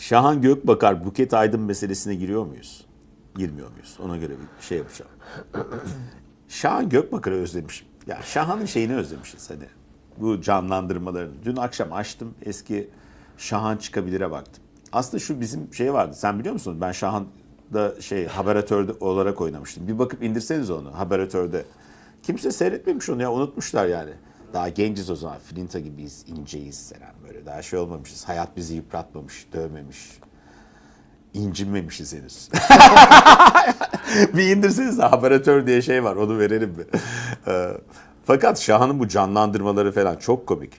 Şahan Gökbakar, Buket Aydın meselesine giriyor muyuz? Girmiyor muyuz? Ona göre bir şey yapacağım. Şahan Gökbakar'ı özlemişim. Ya Şahan'ın şeyini özlemişiz hani. Bu canlandırmalarını. Dün akşam açtım eski Şahan çıkabilire baktım. Aslında şu bizim şey vardı. Sen biliyor musun? Ben Şahan'da şey haberatörde olarak oynamıştım. Bir bakıp indirseniz onu haberatörde. Kimse seyretmemiş onu ya unutmuşlar yani. Daha genciz o zaman. Filinta gibiyiz, inceyiz falan böyle. Daha şey olmamışız. Hayat bizi yıpratmamış, dövmemiş. İncinmemişiz henüz. bir indirseniz de haberatör diye şey var onu verelim mi? Ee, Fakat Şahan'ın bu canlandırmaları falan çok komik.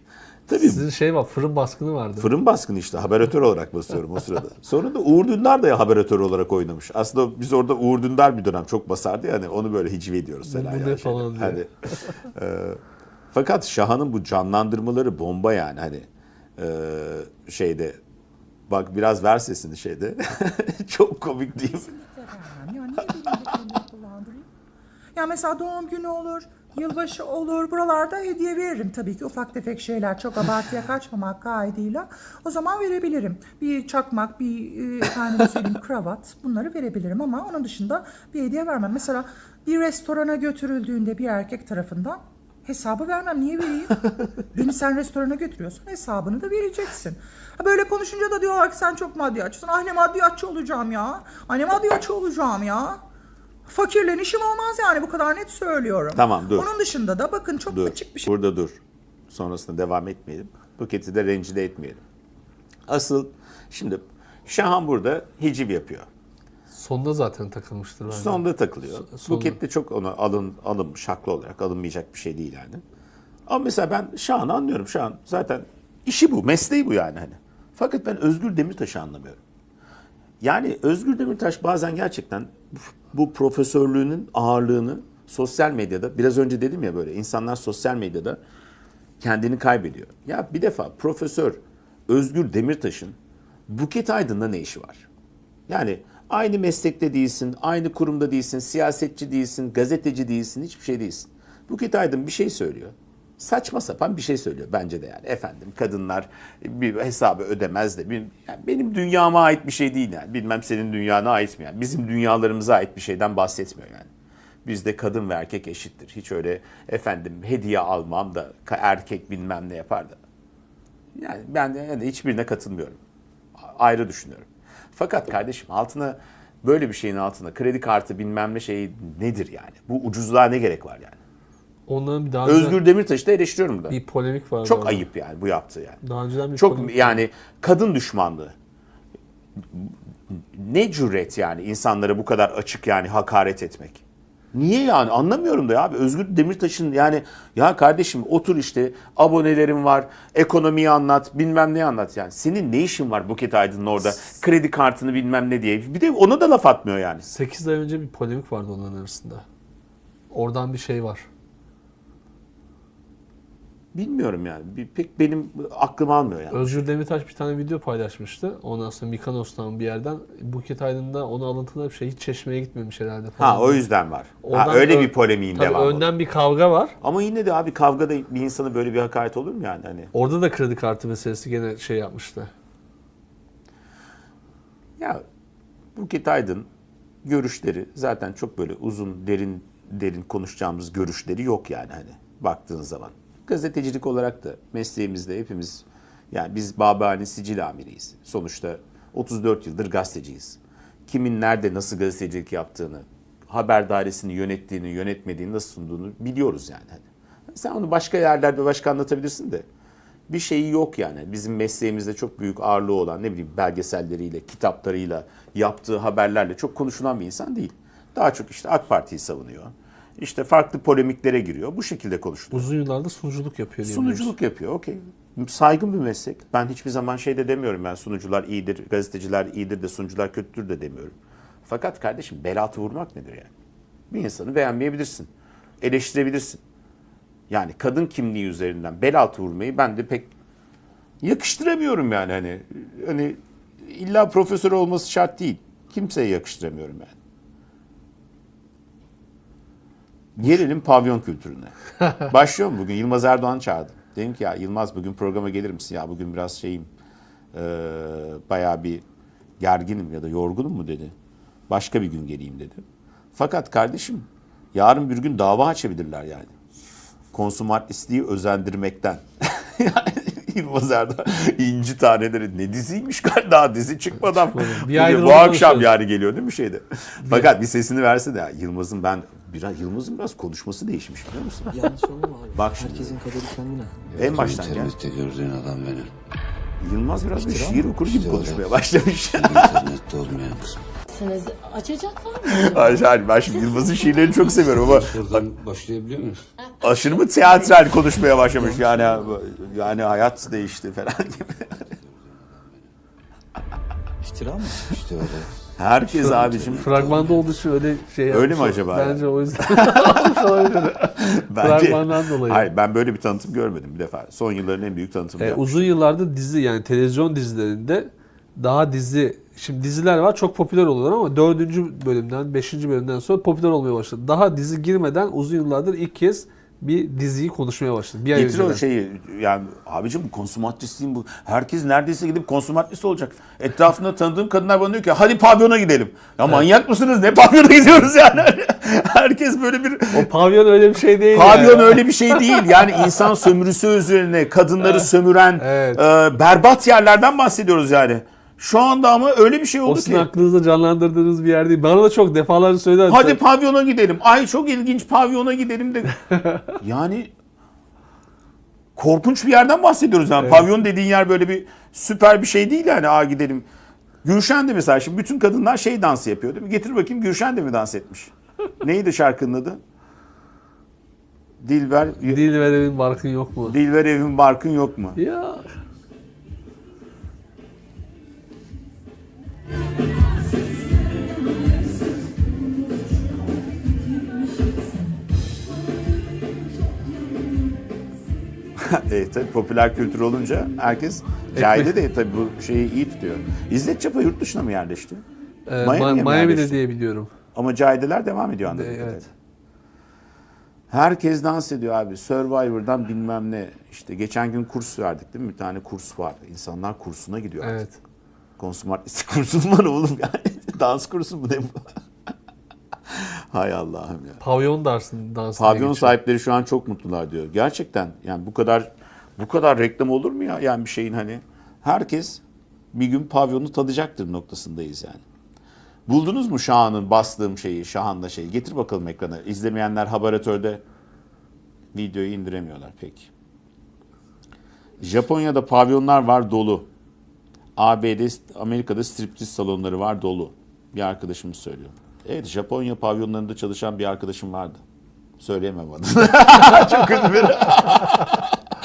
Tabii Sizin şey var fırın baskını vardı. fırın baskını işte haberatör olarak basıyorum o sırada. Sonra da Uğur Dündar da haberatör olarak oynamış. Aslında biz orada Uğur Dündar bir dönem çok basardı ya hani onu böyle hiciv ediyoruz. Bu yani ne falan diye. Hani, e, fakat Şahan'ın bu canlandırmaları bomba yani hani e, şeyde bak biraz ver sesini şeyde. çok komik değil? Kesinlikle vermem. Ya niye benim de kendimi kullandırayım? Mesela doğum günü olur, yılbaşı olur. Buralarda hediye veririm tabii ki. Ufak tefek şeyler çok abartıya kaçmamak kaydıyla. O zaman verebilirim. Bir çakmak, bir e, efendim söyleyeyim kravat bunları verebilirim ama onun dışında bir hediye vermem. Mesela bir restorana götürüldüğünde bir erkek tarafından hesabı vermem. Niye vereyim? Beni sen restorana götürüyorsun hesabını da vereceksin. Ha böyle konuşunca da diyorlar ki sen çok maddiyatçısın. Ah ne maddiyatçı olacağım ya. Ah ne maddiyatçı olacağım ya. Fakirle işim olmaz yani bu kadar net söylüyorum. Tamam, dur. Onun dışında da bakın çok Dur. açık bir şey. Burada dur. Sonrasında devam etmeyelim. Buket'i de rencide etmeyelim. Asıl şimdi Şahan burada hiciv yapıyor. Sonda zaten takılmıştır bence. Sonda takılıyor. So- sonda. Buket de çok ona alın, alınmış haklı olarak alınmayacak bir şey değil yani. Ama mesela ben Şahan'ı anlıyorum. Şahan zaten işi bu, mesleği bu yani hani. Fakat ben Özgür Demirtaş'ı anlamıyorum. Yani Özgür Demirtaş bazen gerçekten bu profesörlüğünün ağırlığını sosyal medyada biraz önce dedim ya böyle insanlar sosyal medyada kendini kaybediyor. Ya bir defa Profesör Özgür Demirtaş'ın Buket Aydın'da ne işi var? Yani aynı meslekte değilsin, aynı kurumda değilsin, siyasetçi değilsin, gazeteci değilsin, hiçbir şey değilsin. Buket Aydın bir şey söylüyor. Saçma sapan bir şey söylüyor bence de yani. Efendim kadınlar bir hesabı ödemez de bir- yani benim dünyama ait bir şey değil yani. Bilmem senin dünyana ait mi yani. Bizim dünyalarımıza ait bir şeyden bahsetmiyor yani. Bizde kadın ve erkek eşittir. Hiç öyle efendim hediye almam da erkek bilmem ne yapar da. Yani ben de yani hiçbirine katılmıyorum. Ayrı düşünüyorum. Fakat kardeşim altına böyle bir şeyin altına kredi kartı bilmem ne şeyi nedir yani? Bu ucuzluğa ne gerek var yani? Onların bir daha önceden Özgür Demirtaş'ı da eleştiriyorum burada. bir polemik vardı. Çok orada. ayıp yani bu yaptığı yani. Daha önceden bir Çok polemik yani kadın düşmanlığı. Ne cüret yani insanlara bu kadar açık yani hakaret etmek. Niye yani anlamıyorum da ya abi Özgür Demirtaş'ın yani ya kardeşim otur işte abonelerim var ekonomiyi anlat bilmem ne anlat yani. Senin ne işin var Buket Aydın'ın orada kredi kartını bilmem ne diye. Bir de ona da laf atmıyor yani. 8 ay önce bir polemik vardı onların arasında. Oradan bir şey var. Bilmiyorum yani bir, pek benim aklım almıyor yani. Özgür Demirtaş bir tane video paylaşmıştı. Ondan sonra Mikanos'tan bir yerden Buket Aydın'da ona alıntılı bir şey. Hiç çeşmeye gitmemiş herhalde falan. Ha o yüzden var. Ha, Oradan öyle bir polemiğin Tabii devamı. önden bir kavga var. Ama yine de abi kavgada bir insana böyle bir hakaret olur mu yani hani? Orada da kredi kartı meselesi gene şey yapmıştı. Ya Buket Aydın görüşleri zaten çok böyle uzun derin derin konuşacağımız görüşleri yok yani hani baktığın zaman. Gazetecilik olarak da mesleğimizde hepimiz yani biz Babani sicil amiriyiz. Sonuçta 34 yıldır gazeteciyiz. Kimin nerede nasıl gazetecilik yaptığını, haber dairesini yönettiğini, yönetmediğini, nasıl sunduğunu biliyoruz yani. Sen onu başka yerlerde başka anlatabilirsin de bir şeyi yok yani. Bizim mesleğimizde çok büyük ağırlığı olan ne bileyim belgeselleriyle, kitaplarıyla, yaptığı haberlerle çok konuşulan bir insan değil. Daha çok işte AK Parti'yi savunuyor. İşte farklı polemiklere giriyor. Bu şekilde konuşuluyor. Uzun yıllarda sunuculuk yapıyor. Sunuculuk yapıyor. Okey. Saygın bir meslek. Ben hiçbir zaman şey de demiyorum ben sunucular iyidir, gazeteciler iyidir de sunucular kötüdür de demiyorum. Fakat kardeşim bel altı vurmak nedir yani? Bir insanı beğenmeyebilirsin. Eleştirebilirsin. Yani kadın kimliği üzerinden bel altı vurmayı ben de pek yakıştıramıyorum yani hani. Hani illa profesör olması şart değil. Kimseye yakıştıramıyorum yani. Gelelim pavyon kültürüne. Başlıyor mu bugün? Yılmaz Erdoğan çağırdım. Dedim ki ya Yılmaz bugün programa gelir misin? Ya bugün biraz şeyim. eee bayağı bir gerginim ya da yorgunum mu dedi. Başka bir gün geleyim dedi. Fakat kardeşim yarın bir gün dava açabilirler yani. Konsumatlistliği özendirmekten. yani Yılmaz Erdoğan inci taneleri ne diziymiş daha dizi çıkmadan. Bir bu akşam konuşuyoruz. yani geliyor değil mi şeyde? Fakat bir sesini verse de Yılmaz'ın ben biraz Yılmaz'ın biraz konuşması değişmiş biliyor musun? Yanlış olma abi. Bak şimdi. Herkesin kaderi kendine. En baştan gel. İnternette gördüğün adam benim. Yılmaz biraz bir şiir okur gibi konuşmaya başlamış. İnternette olmayan kısım. Siz açacaklar mı? Hayır, hayır, ben şimdi Yılmaz'ın şiirlerini çok seviyorum ama Buradan başlayabiliyor muyuz? aşırı mı tiyatral konuşmaya başlamış yani yani hayat değişti falan gibi. İftira mı? İşte öyle. Herkes abicim Fragmanda olduğu için öyle şey Öyle mi yapmış. acaba Bence o yüzden olabilir. Fragmandan dolayı. Hayır ben böyle bir tanıtım görmedim bir defa. Son yılların en büyük tanıtımı. E, yapmış. uzun yıllardır dizi yani televizyon dizilerinde daha dizi şimdi diziler var çok popüler oluyorlar ama dördüncü bölümden beşinci bölümden sonra popüler olmaya başladı. Daha dizi girmeden uzun yıllardır ilk kez bir diziyi konuşmaya başladı. Bir ay Getir o önceden. şeyi yani abicim bu konsumatristliğin bu. Herkes neredeyse gidip konsumatrist olacak. Etrafında tanıdığım kadınlar bana diyor ki hadi pavyona gidelim. Ya manyak mısınız ne pavyona gidiyoruz yani. Herkes böyle bir O pavyon öyle bir şey değil. Pavyon yani. öyle bir şey değil. Yani insan sömürüsü üzerine kadınları sömüren Evet. e, berbat yerlerden bahsediyoruz yani. Şu anda ama öyle bir şey O oldu sizin ki. aklınızda canlandırdığınız bir yer değil. Bana da çok defalarca söylediler. Hadi pavyona gidelim. Ay çok ilginç pavyona gidelim de. yani korkunç bir yerden bahsediyoruz yani. Pavyon dediğin yer böyle bir süper bir şey değil yani. Aa gidelim. Gülşen de mesela şimdi bütün kadınlar şey dansı yapıyor değil mi? Getir bakayım Gülşen de mi dans etmiş? Neydi şarkının adı? Dilber, Dil verenin barkın yok mu? Dilber evin barkın yok mu? Ya e, tabii popüler kültür olunca herkes Cahide de tabii bu şeyi iyi tutuyor. İzzet Çapa yurt dışına mı yerleşti? e, mi Miami'de yerleşti? diye biliyorum. Ama Cahide'ler devam ediyor anladığım evet. kadarıyla. Herkes dans ediyor abi. Survivor'dan bilmem ne. İşte geçen gün kurs verdik değil mi? Bir tane kurs var. İnsanlar kursuna gidiyor artık. Evet. Konsumatristik kursu mu var oğlum yani? Dans kursu mu ne bu? Hay Allah'ım ya. Pavyon dansın dansına Pavyon geçiyor. sahipleri şu an çok mutlular diyor. Gerçekten yani bu kadar bu kadar reklam olur mu ya? Yani bir şeyin hani herkes bir gün pavyonu tadacaktır noktasındayız yani. Buldunuz mu Şahan'ın bastığım şeyi, Şahan'la şeyi? Getir bakalım ekrana. İzlemeyenler haberatörde videoyu indiremiyorlar peki. Japonya'da pavyonlar var dolu. ABD, Amerika'da striptiz salonları var dolu. Bir arkadaşımız söylüyor. Evet Japonya pavyonlarında çalışan bir arkadaşım vardı. Söyleyemem adını. Çok biri.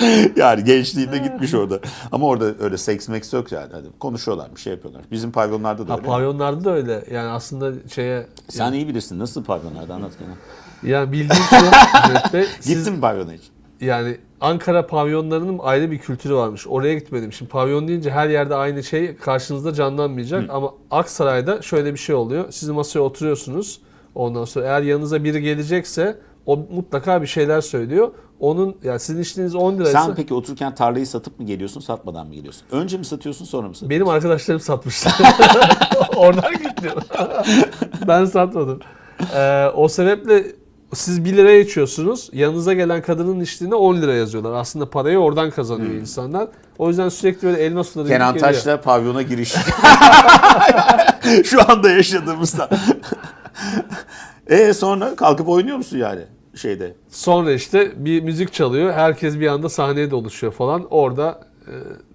yani gençliğinde gitmiş orada. Ama orada öyle seks meks yok yani. Hani konuşuyorlar bir şey yapıyorlar. Bizim pavyonlarda da Ha, öyle. pavyonlarda da öyle. Yani aslında şeye Sen iyi bilirsin. Nasıl pavyonlarda anlat gene. yani bildiğim şu Gittin mi pavyona hiç? Yani Ankara pavyonlarının ayrı bir kültürü varmış. Oraya gitmedim. Şimdi pavyon deyince her yerde aynı şey karşınızda canlanmayacak. Ama Aksaray'da şöyle bir şey oluyor. Siz masaya oturuyorsunuz. Ondan sonra eğer yanınıza biri gelecekse o mutlaka bir şeyler söylüyor. Onun yani sizin işiniz 10 liraysa Sen peki otururken tarlayı satıp mı geliyorsun, satmadan mı geliyorsun? Önce mi satıyorsun, sonra mı satıyorsun? benim arkadaşlarım satmışlar. Oradan gidiyor. ben satmadım. Ee, o sebeple siz 1 liraya içiyorsunuz. Yanınıza gelen kadının içtiğine 10 lira yazıyorlar. Aslında parayı oradan kazanıyor insanlar. O yüzden sürekli böyle elma suları Kenan. Taş'la pavyona giriş. Şu anda yaşadığımızda. e sonra kalkıp oynuyor musun yani şeyde? Sonra işte bir müzik çalıyor. Herkes bir anda sahneye doluşuyor falan. Orada e,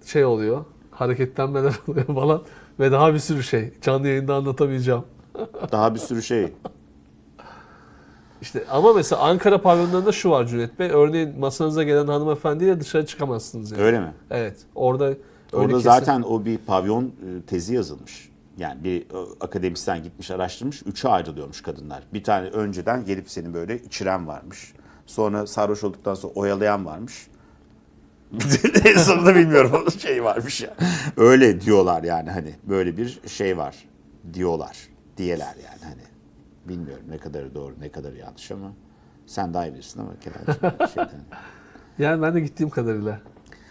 şey oluyor. Hareketlenmeler oluyor falan. Ve daha bir sürü şey. Canlı yayında anlatamayacağım. Daha bir sürü şey. İşte ama mesela Ankara pavyonlarında şu var Cüneyt Bey. Örneğin masanıza gelen hanımefendiyle dışarı çıkamazsınız yani. Öyle mi? Evet. Orada öyle Orada kesin- zaten o bir pavyon e, tezi yazılmış. Yani bir e, akademisyen gitmiş araştırmış. Üçe ayrılıyormuş kadınlar. Bir tane önceden gelip seni böyle içiren varmış. Sonra sarhoş olduktan sonra oyalayan varmış. en sonunda bilmiyorum onun şey varmış ya. Öyle diyorlar yani hani böyle bir şey var diyorlar. Diyeler yani hani. Bilmiyorum ne kadar doğru ne kadar yanlış ama sen daha iyi bilirsin ama Kemal'cim. Yani ben de gittiğim kadarıyla.